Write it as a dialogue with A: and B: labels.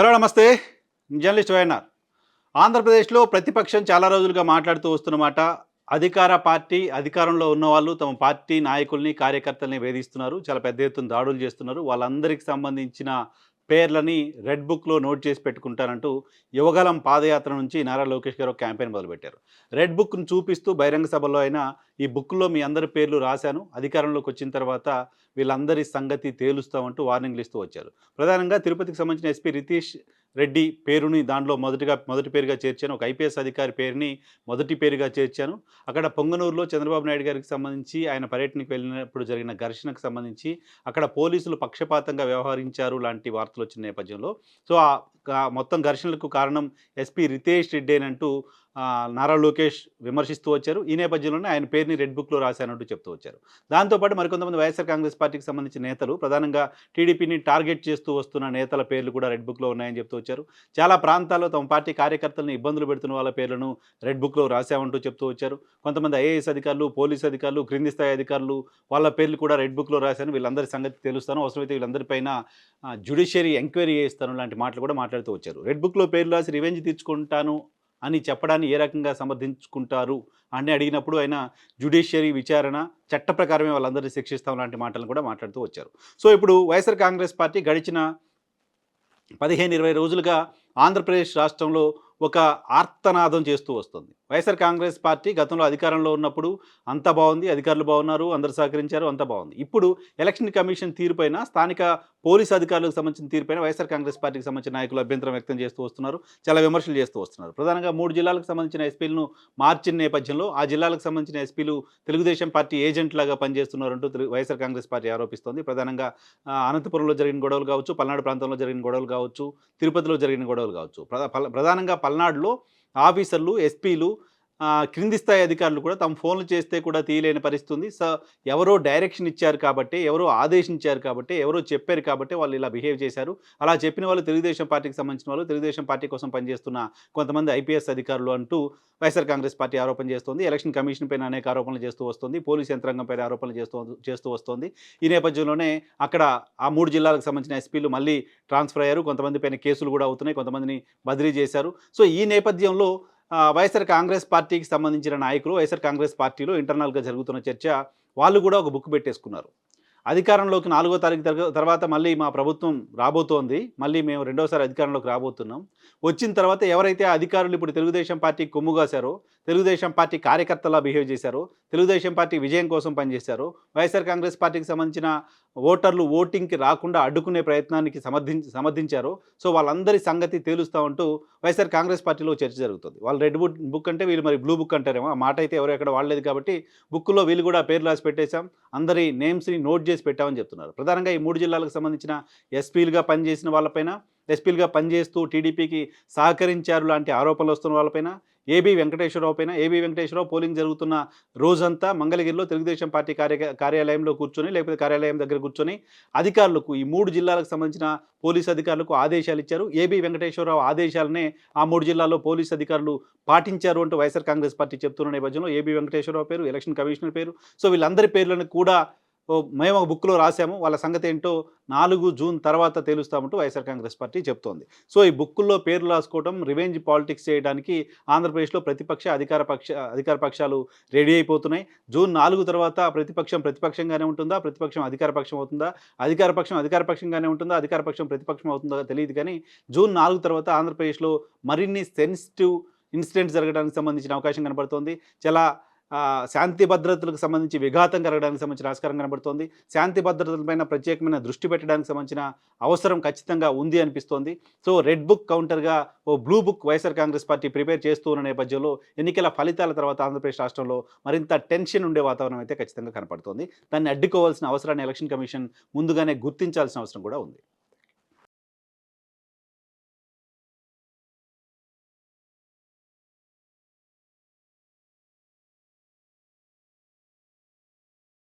A: Hello నమస్తే. Journalist YNR. ఆంధ్రప్రదేశ్లో ప్రతిపక్షం చాలా రోజులుగా మాట్లాడుతూ వస్తున్నమాట అధికార పార్టీ అధికారంలో ఉన్న వాళ్ళు తమ పార్టీ నాయకుల్ని కార్యకర్తల్ని వేధిస్తున్నారు చాలా పెద్ద ఎత్తున దాడులు చేస్తున్నారు. వాళ్ళందరికీ సంబంధించిన పేర్లని రెడ్ బుక్లో నోట్ చేసి పెట్టుకుంటానంటూ యువగలం పాదయాత్ర నుంచి నారా లోకేష్ గారు ఒక క్యాంపెయిన్ మొదలుపెట్టారు. రెడ్ బుక్ను చూపిస్తూ బహిరంగ సభలో అయినా ఈ బుక్లో మీ అందరి పేర్లు రాశాను. అధికారంలోకి వచ్చిన తర్వాత వీళ్ళందరి సంగతి తేలుస్తామంటూ వార్నింగ్లు ఇస్తూ వచ్చారు. ప్రధానంగా తిరుపతికి సంబంధించిన ఎస్పీ రితీష్ రెడ్డి పేరుని దాంట్లో మొదటిగా మొదటి పేరుగా చేర్చాను. ఒక ఐపీఎస్ అధికారి పేరుని మొదటి పేరుగా చేర్చాను. అక్కడ పొంగనూరులో చంద్రబాబు నాయుడు గారికి సంబంధించి ఆయన పర్యటనకు వెళ్ళినప్పుడు జరిగిన ఘర్షణకు సంబంధించి అక్కడ పోలీసులు పక్షపాతంగా వ్యవహరించారు లాంటి వార్తలు వచ్చిన నేపథ్యంలో. సో ఆ మొత్తం ఘర్షణలకు కారణం ఎస్పీ రితేష్ రెడ్డి అని అంటూ నారా లోకేష్ విమర్శిస్తూ వచ్చారు. ఈ నేపథ్యంలోనే ఆయన పేరుని రెడ్ బుక్లో రాశానంటూ చెప్తూ వచ్చారు. దాంతోపాటు మరికొంతమంది వైఎస్ఆర్ కాంగ్రెస్ పార్టీకి సంబంధించిన నేతలు ప్రధానంగా టీడీపీని టార్గెట్ చేస్తూ వస్తున్న నేతల పేర్లు కూడా రెడ్ బుక్లో ఉన్నాయని చెప్తూ వచ్చారు. చాలా ప్రాంతాల్లో తమ పార్టీ కార్యకర్తలను ఇబ్బందులు పెడుతున్న వాళ్ళ పేర్లను రెడ్ బుక్లో రాశామంటూ చెప్తూ వచ్చారు. కొంతమంది ఐఏఎస్ అధికారులు పోలీస్ అధికారులు క్రింది స్థాయి అధికారులు వాళ్ళ పేర్లు కూడా రెడ్ బుక్లో రాశాను వీళ్ళందరి సంగతి తెలుస్తాను. అవసరమైతే వీళ్ళందరిపైన జ్యుడిషియరీ ఎంక్వైరీ చేస్తాను లాంటి మాటలు కూడా మాట్లాడుతూ వచ్చారు. రెడ్ బుక్లో పేరు రాసి రివెంజ్ తీర్చుకుంటాను అని చెప్పడాన్ని ఏ రకంగా సమర్థించుకుంటారు అని అడిగినప్పుడు ఆయన జ్యుడిషియరీ విచారణ చట్ట ప్రకారమే వాళ్ళందరినీ శిక్షిస్తాం లాంటి మాటలను కూడా మాట్లాడుతూ వచ్చారు. సో ఇప్పుడు వైఎస్ఆర్ కాంగ్రెస్ పార్టీ గడిచిన పదిహేను ఇరవై రోజులుగా ఆంధ్రప్రదేశ్ రాష్ట్రంలో ఒక ఆర్తనాదం చేస్తూ వస్తుంది. వైఎస్ఆర్ కాంగ్రెస్ పార్టీ గతంలో అధికారంలో ఉన్నప్పుడు అంత బాగుంది అధికారులు బాగున్నారు అందరు సహకరించారు అంత బాగుంది. ఇప్పుడు ఎలక్షన్ కమిషన్ తీరుపైన స్థానిక పోలీస్ అధికారులకు సంబంధించిన తీరుపైన వైఎస్ఆర్ కాంగ్రెస్ పార్టీకి సంబంధించిన నాయకులు అభ్యంతరం వ్యక్తం చేస్తూ వస్తున్నారు చాలా విమర్శలు చేస్తూ వస్తున్నారు. ప్రధానంగా మూడు జిల్లాలకు సంబంధించిన ఎస్పీలను మార్చిన నేపథ్యంలో ఆ జిల్లాలకు సంబంధించిన ఎస్పీలు తెలుగుదేశం పార్టీ ఏజెంట్ లాగా పనిచేస్తున్నారంటూ వైఎస్ఆర్ కాంగ్రెస్ పార్టీ ఆరోపిస్తోంది. ప్రధానంగా అనంతపురంలో జరిగిన గొడవలు కావచ్చు పల్నాడు ప్రాంతంలో జరిగిన గొడవలు కావచ్చు తిరుపతిలో జరిగిన గొడవలు కావచ్చు. పల- ప్రధానంగా పల్నాడులో ఆఫీసర్లు ఎస్పీలు క్రింది స్థాయి అధికారులు కూడా తమ ఫోన్లు చేస్తే కూడా తీయలేని పరిస్థితి ఉంది. సో ఎవరో డైరెక్షన్ ఇచ్చారు కాబట్టి ఎవరో ఆదేశించారు కాబట్టి ఎవరో చెప్పారు కాబట్టి వాళ్ళు ఇలా బిహేవ్ చేశారు. అలా చెప్పిన వాళ్ళు తెలుగుదేశం పార్టీకి సంబంధించిన వాళ్ళు తెలుగుదేశం పార్టీ కోసం పనిచేస్తున్న కొంతమంది ఐపీఎస్ అధికారులు అంటూ వైఎస్ఆర్ కాంగ్రెస్ పార్టీ ఆరోపణ చేస్తోంది. ఎలక్షన్ కమిషన్ పైన అనేక ఆరోపణలు చేస్తూ వస్తుంది. పోలీస్ యంత్రాంగం పైన ఆరోపణలు చేస్తూ చేస్తూ వస్తుంది. ఈ నేపథ్యంలోనే అక్కడ ఆ మూడు జిల్లాలకు సంబంధించిన ఎస్పీలు మళ్ళీ ట్రాన్స్ఫర్ అయ్యారు. కొంతమంది పైన కేసులు కూడా అవుతున్నాయి. కొంతమందిని బదిలీ చేశారు. సో ఈ నేపథ్యంలో వైఎస్ఆర్ కాంగ్రెస్ పార్టీకి సంబంధించిన నాయకులు వైఎస్ఆర్ కాంగ్రెస్ పార్టీలో ఇంటర్నల్గా జరుగుతున్న చర్చ వాళ్ళు కూడా ఒక బుక్ పెట్టేసుకున్నారు. అధికారంలోకి నాలుగో తారీఖు తర్వాత మళ్ళీ మా ప్రభుత్వం రాబోతోంది. మళ్ళీ మేము రెండోసారి అధికారంలోకి రాబోతున్నాం. వచ్చిన తర్వాత ఎవరైతే అధికారులు ఇప్పుడు తెలుగుదేశం పార్టీ కొమ్ముగాశారో తెలుగుదేశం పార్టీ కార్యకర్తలా బిహేవ్ చేశారో తెలుగుదేశం పార్టీ విజయం కోసం పనిచేశారో వైఎస్ఆర్ కాంగ్రెస్ పార్టీకి సంబంధించిన ఓటర్లు ఓటింగ్కి రాకుండా అడ్డుకునే ప్రయత్నానికి సమర్థించి సమర్థించారో సో వాళ్ళందరి సంగతి తేలుస్తా ఉంటూ వైఎస్ఆర్ కాంగ్రెస్ పార్టీలో చర్చ జరుగుతుంది. వాళ్ళు రెడ్ బుక్ బుక్ అంటే వీళ్ళు మరి బ్లూ బుక్ అంటారేమో ఆ మాట అయితే ఎవరు ఎక్కడ వాడలేదు కాబట్టి బుక్లో వీళ్ళు కూడా పేర్లు రాసి పెట్టేశాం. అందరి నేమ్స్ని నోట్ చేసి పెట్టామని చెప్తున్నారు. ప్రధానంగా ఈ మూడు జిల్లాలకు సంబంధించిన ఎస్పీలుగా పనిచేసిన వాళ్ళపైన ఎస్పీలుగా పనిచేస్తూ టీడీపీకి సహకరించారు లాంటి ఆరోపణలు వస్తున్న వాళ్ళపైన ఏబీ వెంకటేశ్వరరావు పైన ఏబీ వెంకటేశ్వరరావు పోలింగ్ జరుగుతున్న రోజంతా మంగళగిరిలో తెలుగుదేశం పార్టీ కార్య కార్యాలయంలో కూర్చొని లేకపోతే కార్యాలయం దగ్గర కూర్చొని అధికారులకు ఈ మూడు జిల్లాలకు సంబంధించిన పోలీస్ అధికారులకు ఆదేశాలు ఇచ్చారు. ఏబీ వెంకటేశ్వరరావు ఆదేశాలనే ఆ మూడు జిల్లాల్లో పోలీస్ అధికారులు పాటించారు అంటూ వైఎస్ఆర్ కాంగ్రెస్ పార్టీ చెప్తున్న నేపథ్యంలో ఏబీ వెంకటేశ్వరరావు పేరు ఎలక్షన్ కమిషనర్ పేరు. సో వీళ్ళందరి పేర్లను కూడా మేము ఒక బుక్లో రాసాము వాళ్ళ సంగతి ఏంటో నాలుగు జూన్ తర్వాత తేలుస్తామంటూ వైఎస్ఆర్ కాంగ్రెస్ పార్టీ చెప్తోంది. సో ఈ బుక్కుల్లో పేర్లు రాసుకోవడం రివెంజ్ పాలిటిక్స్ చేయడానికి ఆంధ్రప్రదేశ్లో ప్రతిపక్ష అధికార పక్ష అధికార పక్షాలు రెడీ అయిపోతున్నాయి. జూన్ నాలుగు తర్వాత ప్రతిపక్షం ప్రతిపక్షంగానే ఉంటుందా? ప్రతిపక్షం అధికార పక్షం అవుతుందా? అధికార పక్షం అధికార పక్షంగానే ఉంటుందా? అధికార పక్షం ప్రతిపక్షం అవుతుందా? తెలియదు కానీ జూన్ నాలుగు తర్వాత ఆంధ్రప్రదేశ్లో మరిన్ని సెన్సిటివ్ ఇన్సిడెంట్స్ జరగడానికి సంబంధించిన అవకాశం కనబడుతోంది. చాలా శాంతి భద్రతలకు సంబంధించి విఘాతం కలగడానికి సంబంధించిన ఆస్కారం కనబడుతోంది. శాంతి భద్రతలపైన ప్రత్యేకమైన దృష్టి పెట్టడానికి సంబంధించిన అవసరం ఖచ్చితంగా ఉంది అనిపిస్తోంది. సో రెడ్ బుక్ కౌంటర్గా ఓ blue book YSR Congress party prepare చేస్తూ ఉన్న నేపథ్యంలో ఎన్నికల ఫలితాల తర్వాత ఆంధ్రప్రదేశ్ రాష్ట్రంలో మరింత టెన్షన్ ఉండే వాతావరణం అయితే ఖచ్చితంగా కనపడుతోంది. దాన్ని అడ్డుకోవాల్సిన అవసరాన్ని ఎలక్షన్ కమిషన్ ముందుగానే గుర్తించాల్సిన అవసరం కూడా ఉంది.